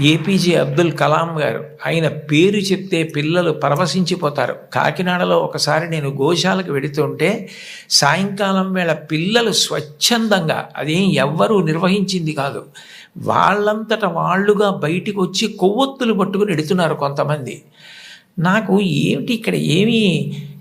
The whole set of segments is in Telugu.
ఏపీజే అబ్దుల్ కలాం గారు. ఆయన పేరు చెప్తే పిల్లలు పరవశించిపోతారు. కాకినాడలో ఒకసారి నేను గోశాలకు వెడుతుంటే సాయంకాలం వేళ పిల్లలు స్వచ్ఛందంగా అదేం ఎవ్వరూ నిర్వహించింది కాదు వాళ్ళంతట వాళ్ళుగా బయటికి వచ్చి కొవ్వొత్తులు పట్టుకుని ఎడుతున్నారు కొంతమంది. నాకు ఏమిటి ఇక్కడ ఏమీ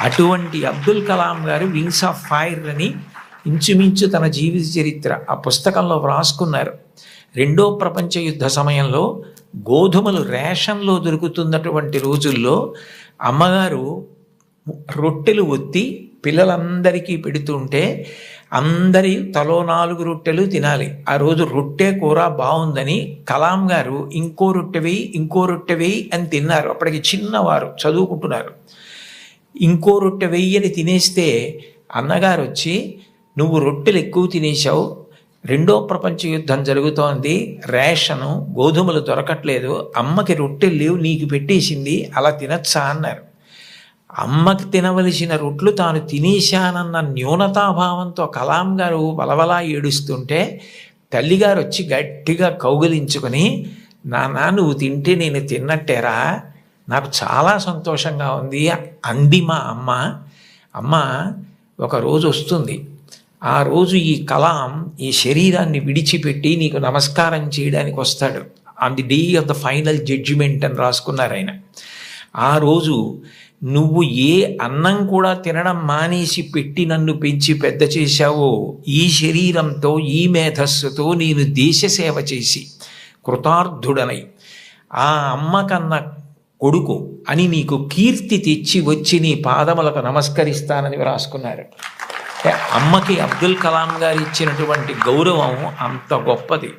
అటువంటి అబ్దుల్ కలాం గారు వింగ్స్ ఆఫ్ ఫైర్ అని ఇంచుమించు తన జీవిత చరిత్ర ఆ పుస్తకంలో వ్రాసుకున్నారు. రెండో ప్రపంచ యుద్ధ సమయంలో గోధుమలు రేషన్లో దొరుకుతున్నటువంటి రోజుల్లో అమ్మగారు రొట్టెలు ఒత్తి పిల్లలందరికీ పెడుతుంటే అందరి తలో నాలుగు రొట్టెలు తినాలి. ఆ రోజు రొట్టె కూర బాగుందని కలాం గారు ఇంకో రొట్టె వేయి ఇంకో రొట్టె వేయి అని తిన్నారు. అప్పటికి చిన్నవారు చదువుకుంటున్నారు. ఇంకో రొట్టె వెయ్యని తినేస్తే అన్నగారు వచ్చి నువ్వు రొట్టెలు ఎక్కువ తినేసావు రెండో ప్రపంచ యుద్ధం జరుగుతోంది రేషను గోధుమలు దొరకట్లేదు అమ్మకి రొట్టెలు లేవు నీకు పెట్టేసింది అలా తినచ్చా? అన్నారు. అమ్మకి తినవలసిన రొట్లు తాను తినేశానన్న న్యూనతాభావంతో కలాం గారు వలవలా ఏడుస్తుంటే తల్లిగారు వచ్చి గట్టిగా కౌగిలించుకొని నాన్న నువ్వు తింటే నేను తిన్నట్టేరా నాకు చాలా సంతోషంగా ఉంది. అంది మా అమ్మ. అమ్మ ఒక రోజు వస్తుంది. ఆ రోజు ఈ కలాం ఈ శరీరాన్ని విడిచిపెట్టి నీకు నమస్కారం చేయడానికి వస్తాడు. On the day of the final judgement అని రాసుకున్నారు ఆయన. ఆ రోజు నువ్వు ఏ అన్నం కూడా తినడం మానేసి పెట్టి నన్ను పెంచి పెద్ద చేశావో ఈ శరీరంతో ఈ మేధస్సుతో నేను దేశ సేవ చేసి కృతార్థుడనై. ఆ అమ్మ కన్నా కొడుకు అని నీకు కీర్తి తెచ్చి వచ్చి నీ పాదములకు నమస్కరిస్తానని వ్రాసుకున్నారు. అమ్మకి అబ్దుల్ కలాం గారు ఇచ్చినటువంటి గౌరవం అంత గొప్పది.